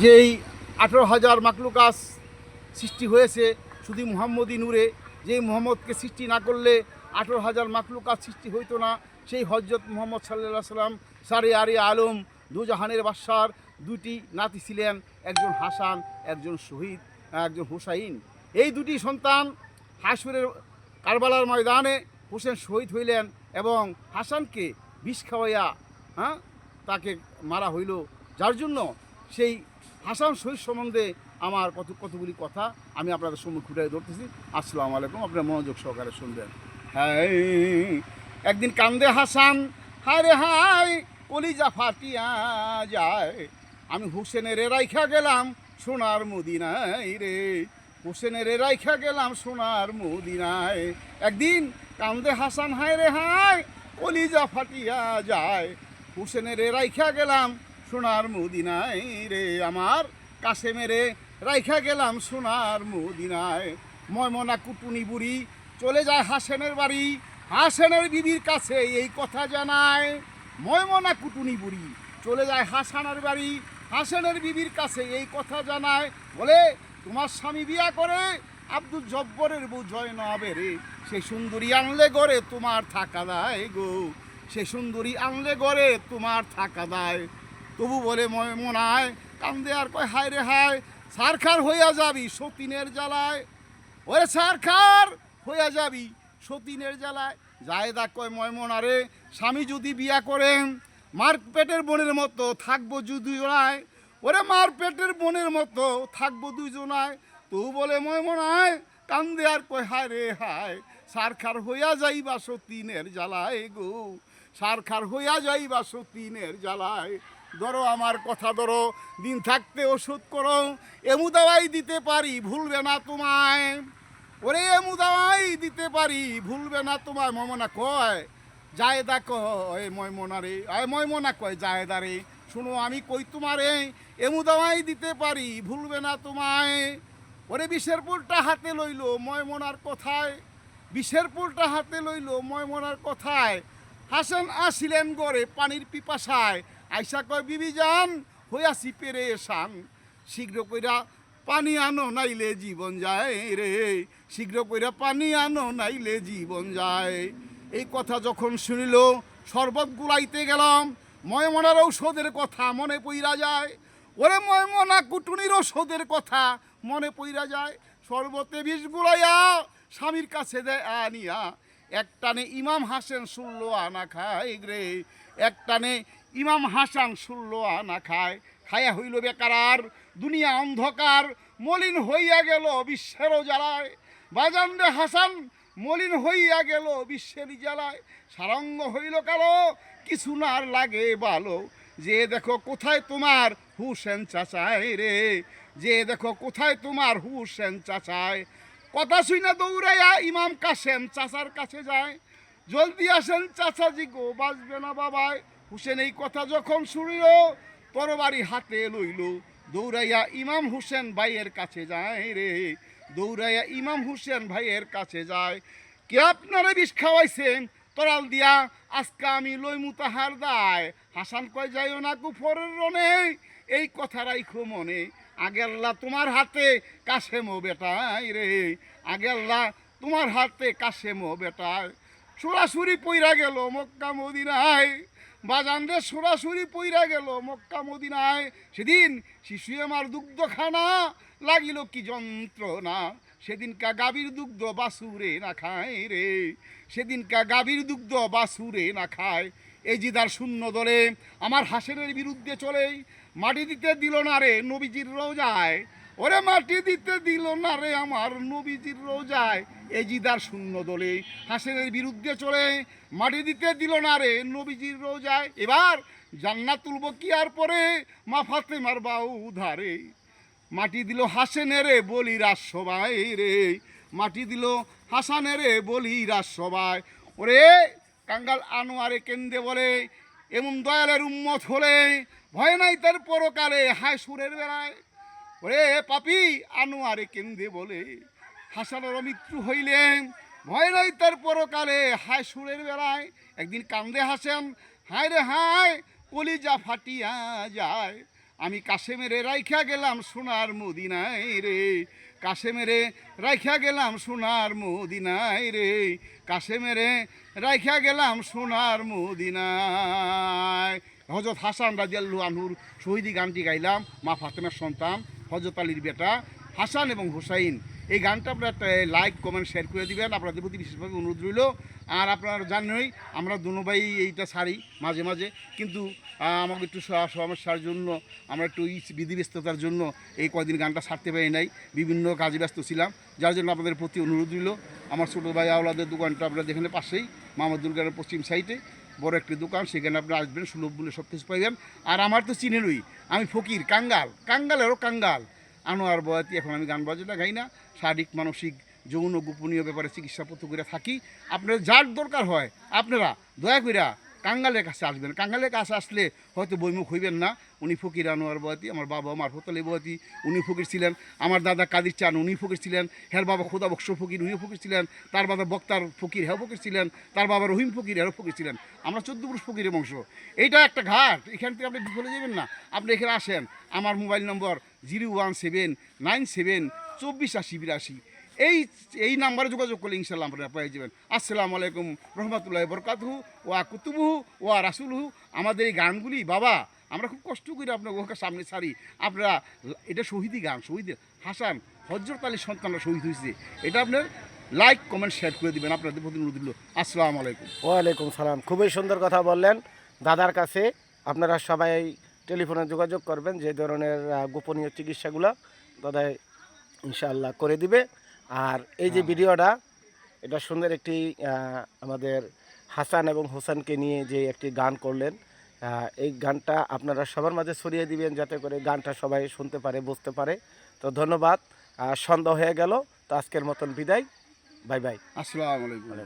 যে এই আঠেরো হাজার মাকলুকাস সৃষ্টি হয়েছে শুধু মুহাম্মদী নূরে, যেই মোহাম্মদকে সৃষ্টি না করলে আঠেরো হাজার মাকলুকাস সৃষ্টি হইতো না, সেই হজরত মোহাম্মদ সাল্লাহ সাল্লাম সারে আরে আলম দুজাহানের বাদশার দুটি নাতি ছিলেন, একজন হাসান, একজন শহীদ, একজন হুসাইন। এই দুটি সন্তান হাসুরের কারবালার ময়দানে হোসেন শহীদ হইলেন এবং হাসানকে বিষ খাওয়াইয়া হ্যাঁ তাকে মারা হইল। যার জন্য সেই হাসান শহীদ সম্বন্ধে আমার কত, কতগুলি কথা আমি আপনাদের সম্মুখ ফুটাই ধরতেছি। আসসালামু আলাইকুম আপনার মনোযোগ সহকারে শুনবেন। হ্যাঁ একদিন কান্দে হাসান, হায় হায়, কলিজা ফাটিয়া যায়। আমি হুসেনের রাইখা গেলাম সোনার মদিনায় রে। হুসেনের রাইখা গেলাম সোনার মদিনায়। একদিন কান্দে হাসান, হায় রে হায়, কলিজা ফাটিয়া যায়। হুসেনের রাইখা গেলাম সোনার মদিনায় রে আমার, কাছে মেরে রাইখা গেলাম সোনার মদিনায়। ময়মনা কুটুনি বুড়ি, চলে যায় হাসেনের বাড়ি, হাসেনের বিবির কাছে এই কথা জানায়। ময়মনা কুটুনি বুড়ি, চলে যায় হাসানের বাড়ি, হাসানের বিবির কাছে এই কথা জানায়। বলে, তোমার স্বামী বিয়া করে আব্দুল জব্বরের বউ জয়নবের সে সুন্দরী আনলে গড়ে তোমার থাকা দায় গো। সে সুন্দরী আনলে গড়ে তোমার থাকা দায়। তবু বলে মনায় কান্দে আর কয়, হায় রে হায়, সারখার হইয়া যাবি সতীনের জ্বালায়। ওরে সারখার হইয়া যাবি সতীনের জ্বালায়। জায়দা কয় ময়মনারে স্বামী যদি বিয়া করেন, মার পেটের বোনের মতো থাকব দুজনায় ওরে মার পেটের বোনের মতো থাকব দুজনায়। তবু বলে ময়মনায় কান্দে আর কয়, হায় রে হায়, সারখার হইয়া যাইবা সতীনের জ্বালায় গো। সারখার হইয়া যাইবা সতীনের জ্বালায়। ধরো আমার কথা ধরো, দিন থাকতে ওষুধ করো, এমু দাওয়াই দিতে পারি, ভুলবে না তোমায়। ওরে এমু দাওয়াই দিতে পারি, ভুলবে না তোমায় মমনা কয়, জায়দা কয় ময়মনা রে আয় ময়মনা কয়, জায়দা রে। শুনো, আমি কই তোমারে, এমু দাওয়াই দিতে পারি, ভুলবে না তোমায়। ওরে বিষের পুলটা হাতে লইল ময়মনার কথায়। বিষের পুলটা হাতে লইল ময়মনার কথায়। হাসান আসিলেন গড়ে পানির পিপাসায়। আইসা কয়, বিবি যান হইয়াছি পেরে সান শীঘ্র কইরা পানি আনো, নাইলে জীবন যায় রে। শীঘ্র কইরা পানি আনো, নাইলে জীবন যায়। এই কথা যখন শুনিল, শরবত গুলাইতে গেলাম। ময়মনার ঔষধের কথা মনে পইরা যায়। ওরে ময়মনা কুটুনির ঔষধের কথা মনে পইরা যায়। শরবতে বিষ গুলাইয়া স্বামীর কাছে দেয় আনিয়া। একটানে ইমাম হাসেন ষোল আনা খায় রে। একটানে ইমাম হাসান ষোল আনা খায়। খায়া হইল বেকার দুনিয়া অন্ধকার, মলিন হইয়া গেল বিশ্বেরও জ্বালায় বাজান রে হাসান, মলিন হইয়া গেল বিশ্বের জ্বালায়। সারঙ্গ হইল কালো, কিছু না আর লাগে ভালো যে দেখো কোথায় তোমার হুসেন চাচায় রে, যে দেখো কোথায় তোমার হুসেন চাচায় কথা শুই না দৌড়াইয়া ইমাম কাসেম চাচার কাছে যায়। জলদি আসেন চাচাজি গো, বাঁচবে না বাবায়। হুসেন এই কথা যখন শুনিল, তরবারি হাতে লইল। দৌড়াইয়া ইমাম হুসেন ভাইয়ের কাছে যায় রে। দৌড়াইয়া ইমাম হুসেন ভাইয়ের কাছে যায়। কে আপনারে বিষ খাওয়াইছেন? তরাল দিয়া, আজকে আমি লইমু তাহার দায়। হাসান কয়, যাইও না কুফরের রনে এই কথা রাইখো মনে। আগে আল্লাহ তোমার হাতে কাশেমো বেটাই রে। আগে আল্লাহ তোমার হাতে কাশেমো বেটায়। সরাসরি পইরা গেল মক্কা মদিনায়। বাজান রে সরাসরি পইরা গেল। মক্কা মদিনায়। সেদিন শিশু আমার দুগ্ধখানা লাগিল কি যন্ত্রণা। সেদিনকা গাভীর দুগ্ধ বাসুরে না খায় রে। সেদিনকা গাভীর দুগ্ধ বাসুরে না খায়। এই জিদার শূন্য দলে আমার হাসেনের বিরুদ্ধে চলে। মাটি দিতে দিল না রে নবীজির রোজায়। ওরে মাটি দিতে দিল না রে আমার নবীজির রোজায়। এই জিদার শূন্য দলে হাসেনের বিরুদ্ধে চলে, মাটি দিতে দিল না রে নবীজির রোজায়। এবার জান্নাত তুলব কি আর পরে? মা ফাতেমার বাউ ধারে। মাটি দিল হাসেনের বলি রাজসভায় রে। মাটি দিল হাসানের বলি সবাই। ওরে কাঙ্গাল আনোয়ারে কেন্দ্রে বলে, এমন দয়ালের উম্মত হলে ভয় নাই তার পরকালে, হায় সুরের বেলায়। ওরে পাপি, আনোয়ারে কেন্দে বলে, হাসানের মৃত্যু হইলে, ভয় নাই তার পরকালে, হায় সুরের বেলায়, একদিন কান্দে হাসেন, হায় রে হায়, কলিজা ফাটিয়া যায়। আমি কাশেমেরে রাইখা গেলাম সোনার মদিনায় রে, কাশেমেরে রাইখা গেলাম সোনার মদিনায় রে, কাশেমেরে রাইখা গেলাম সোনার মদিনায়। হজরত হাসান রাজিয়াল্লু আনহুর শহীদি গানটি গাইলাম, মা ফাতেমার সন্তান। হজরত আলীর বেটা হাসান এবং হুসাইন। এই গানটা আপনারা লাইক কমেন্ট শেয়ার করে দিবেন। আপনাদের প্রতি বিশেষভাবে অনুরোধ রইল। আর আপনারা জানেনই, আমরা দুনোভাই এইটা ছাড়ি মাঝে মাঝে। কিন্তু আমাকে একটু সমস্যার জন্য, আমরা একটু ই বিধিব্যস্ততার জন্য এই কয়দিন গানটা ছাড়তে পারি নাই। বিভিন্ন কাজে ব্যস্ত ছিলাম। যার জন্য আপনাদের প্রতি অনুরোধ রইল। আমার ছোটো ভাই আওলাদের দোকানটা আপনারা যেখানে পাশেই মামাদ দুর্গার পশ্চিম সাইডে বড় একটি দোকান, সেখানে আপনি আসবেন, সুলভ মূল্যে সব কিছু পাইবেন আর আমার তো চিনে নই আমি ফকির, কাঙ্গাল, কাঙ্গালেরও কাঙ্গাল। আনোয়ার বয়াতি, এখন আমি গান বাজনা গাই না, শারীরিক, মানসিক, যৌন, গোপনীয় ব্যাপারে চিকিৎসাপত্র করে থাকি। আপনার যার দরকার হয়, আপনারা দয়া করিয়া কাঙ্গালের কাছে আসবেন। কাঙ্গালের কাছে আসলে হয়তো বইমুখ হইবেন না উনি ফকির আনোয়ার বয়াতি, আমার বাবা আমার হোতলে বয়াতি, উনি ফকির ছিলেন। আমার দাদা কাদির চান, উনি ফকির ছিলেন। হের বাবা খোদা বক্স ফকির, উনিও ফকির ছিলেন। তার বাবা বক্তার ফকির হ্যাঁ ফকির ছিলেন। তার বাবা রহিম ফকির হ্যাঁ ফকির ছিলেন। আমরা চোদ্দ পুরুষ ফকিরের বংশ। এইটা একটা ঘাট। এখান থেকে আপনি বিফলে যাবেন না। আপনি এখানে আসেন। আমার mobile number zero one seven nine seven চব্বিশ আশি বিরাশি। এই এই নাম্বারে যোগাযোগ করলে ইনশাল্লাহ আপনারা পেয়ে যাবেন। আসসালামু আলাইকুম রহমতুল্লাহ বরকাতহু ওয়া কুতুবহু ওয়া রাসুলহু। আমাদের এই গানগুলি, বাবা আমরা খুব কষ্ট করে আপনার ওকে সামনে ছাড়ি। আপনারা এটা শহীদি গান শহীদ হাসান হজরত আলীর সন্তানরা শহীদ হয়েছে। এটা আপনার লাইক কমেন্ট শেয়ার করে দিবেন। আপনাদের প্রতি অনুরোধ দিল আসসালামু আলাইকুম। ওয়ালাইকুম সালাম। খুবই সুন্দর কথা বললেন। দাদার কাছে আপনারা সবাই টেলিফোনে যোগাযোগ করবেন যে ধরনের গোপনীয় চিকিৎসাগুলো দাদাই ইনশাআল্লাহ করে দিবে। আর এই যে ভিডিওটা এটা সুন্দর একটি আমাদের হাসান এবং হোসেনকে নিয়ে যে একটি গান করলেন এই গানটা আপনারা সবার মাঝে ছড়িয়ে দিবেন যাতে করে গানটা সবাই শুনতে পারে, বুঝতে পারে। তো ধন্যবাদ। সন্ধ্যা হয়ে গেল, তো আজকের মতন বিদায়। Bye bye. আসসালামু আলাইকুম।